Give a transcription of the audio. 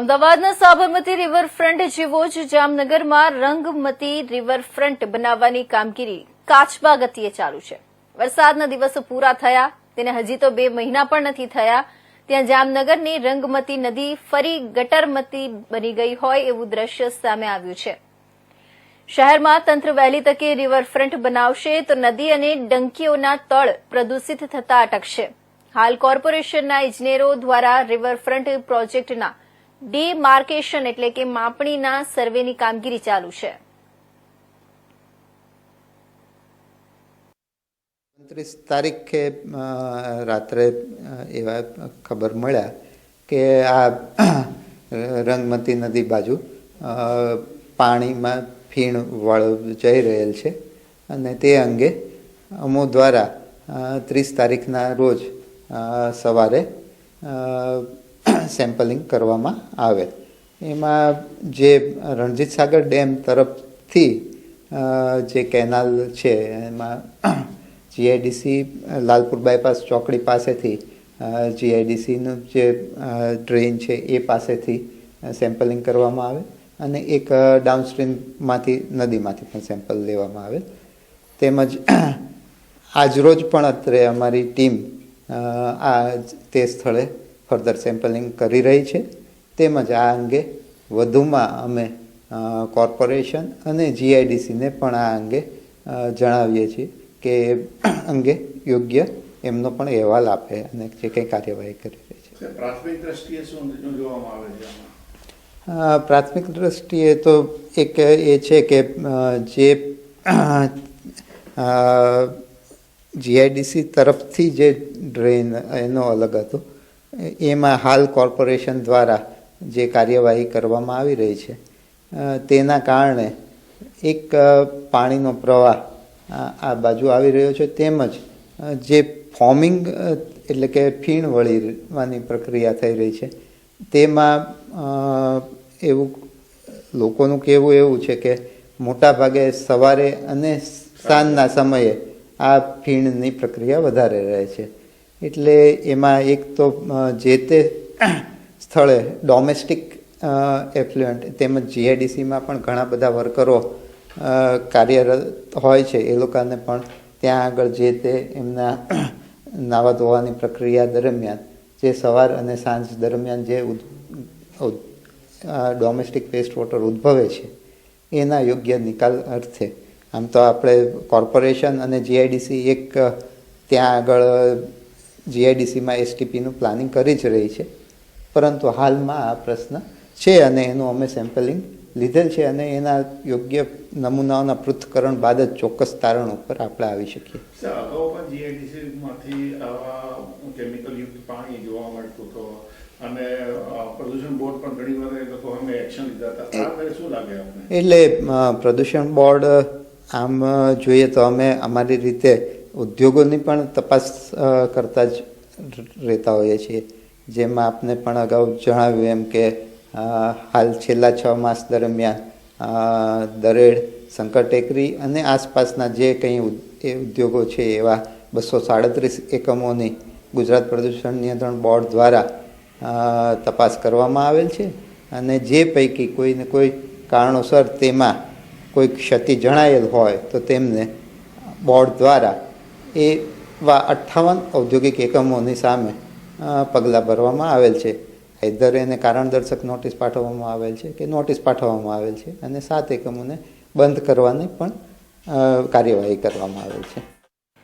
અમદાવાદના સાબરમતી રિવરફ્રન્ટ જેવો જ જામનગરમાં રંગમતી રિવરફ્રન્ટ બનાવવાની કામગીરી કાચબા ગતિએ ચાલુ છે. વરસાદના દિવસો પૂરા થયા, તેને હજી તો બે મહિના પણ નથી થયા, ત્યાં જામનગરની રંગમતી નદી ફરી ગટરમતી બની ગઈ હોય એવું દ્રશ્ય સામે આવ્યું છે. શહેરમાં તંત્ર વહેલી તકે રિવરફ્રન્ટ બનાવશે તો નદી અને ડંકીઓના તળ પ્રદૂષિત થતા અટકશે. હાલ કોર્પોરેશનના ઇજનેરો દ્વારા રિવરફ્રન્ટ પ્રોજેક્ટના ડીમાર્કેશન એટલે કે માપણીના સર્વેની કામગીરી ચાલુ છે. ઓગણત્રીસ તારીખે રાત્રે એવા ખબર મળ્યા કે આ રંગમતી નદી બાજુ પાણીમાં ફીણ વળ જઈ રહેલ છે અને તે અંગે અમો દ્વારા ત્રીસ તારીખના રોજ સવારે સેમ્પલિંગ કરવામાં આવે. એમાં જે રણજીત સાગર ડેમ તરફથી જે કેનાલ છે, એમાં જીઆઈડીસી, લાલપુર બાયપાસ ચોકડી પાસેથી જીઆઈડીસીનું જે ડ્રેન છે એ પાસેથી સેમ્પલિંગ કરવામાં આવે અને એક ડાઉનસ્ટ્રીમમાંથી નદીમાંથી પણ સેમ્પલ લેવામાં આવે. તેમજ આજરોજ પણ અત્રે અમારી ટીમ આ તે સ્થળે ફર્ધર સેમ્પલિંગ કરી રહી છે. તેમજ આ અંગે વધુમાં અમે કોર્પોરેશન અને જીઆઈડીસીને પણ આ અંગે જણાવીએ છીએ કે અંગે યોગ્ય એમનો પણ અહેવાલ આપે અને જે કંઈ કાર્યવાહી કરી રહી છે. પ્રાથમિક દ્રષ્ટિએ શું જોવામાં આવે છે પ્રાથમિક દ્રષ્ટિએ તો એક એ છે કે જે જીઆઈડીસી તરફથી જે ડ્રેન એનો અલગ હતો એમાં હાલ કોર્પોરેશન દ્વારા જે કાર્યવાહી કરવામાં આવી રહી છે તેના કારણે એક પાણીનો પ્રવાહ આ બાજુ આવી રહ્યો છે, તેમજ જે ફોર્મિંગ એટલે કે ફીણ વળીવાની પ્રક્રિયા થઈ રહી છે, તેમાં એવું લોકોનું કહેવું એવું છે કે મોટા ભાગે સવારે અને સાંજના સમયે આ ફીણની પ્રક્રિયા વધારે રહે છે. એટલે એમાં એક તો જે તે સ્થળે ડોમેસ્ટિક એફ્લુઅન્ટ તેમજ જીઆઈડીસીમાં પણ ઘણા બધા વર્કરો કાર્યરત હોય છે. એ લોકોને પણ ત્યાં આગળ જે તે એમના નાવા ધોવાની પ્રક્રિયા દરમિયાન, જે સવાર અને સાંજ દરમિયાન જે ડોમેસ્ટિક વેસ્ટ વોટર ઉદ્ભવે છે, એના યોગ્ય નિકાલ અર્થે. આમ તો આપણે કોર્પોરેશન અને જીઆઈડીસી એક ત્યાં આગળ જીઆઈડીસીમાં એસટીપીનું પ્લાનિંગ કરી જ રહી છે. પરંતુ હાલમાં આ પ્રશ્ન છે અને એનું અમે સેમ્પલિંગ લીધેલ છે અને એના યોગ્ય નમૂનાઓના પૃથ્થકરણ બાદ જ ચોક્કસ તારણ ઉપર આપણે આવી શકીએ. અને પ્રદૂષણ બોર્ડ પણ ઘણી વાર એ લોકો અમે એક્શન લીધા હતા. શું લાગે એટલે પ્રદૂષણ બોર્ડ આમ જોઈએ તો અમે અમારી રીતે ઉદ્યોગોની પણ તપાસ કરતા જ રહેતા હોઈએ છીએ. જેમાં આપને પણ અગાઉ જણાવ્યું એમ કે હાલ છેલ્લા છ માસ દરમિયાન દરેડ શંકર ટેકરી અને આસપાસના જે કંઈ ઉદ્યોગો છે એવા બસો સાડત્રીસ એકમોની ગુજરાત પ્રદૂષણ નિયંત્રણ બોર્ડ દ્વારા તપાસ કરવામાં આવેલ છે. અને જે પૈકી કોઈને કોઈ કારણોસર તેમાં કોઈ ક્ષતિ જણાયેલ હોય તો તેમને બોર્ડ દ્વારા એવા અઠ્ઠાવન ઔદ્યોગિક એકમોની સામે પગલાં ભરવામાં આવેલ છે. હૈદર એને કારણ દર્શક નોટિસ પાઠવવામાં આવેલ છે કે નોટિસ પાઠવવામાં આવેલ છે અને સાત એકમોને બંધ કરવાની પણ કાર્યવાહી કરવામાં આવેલ છે.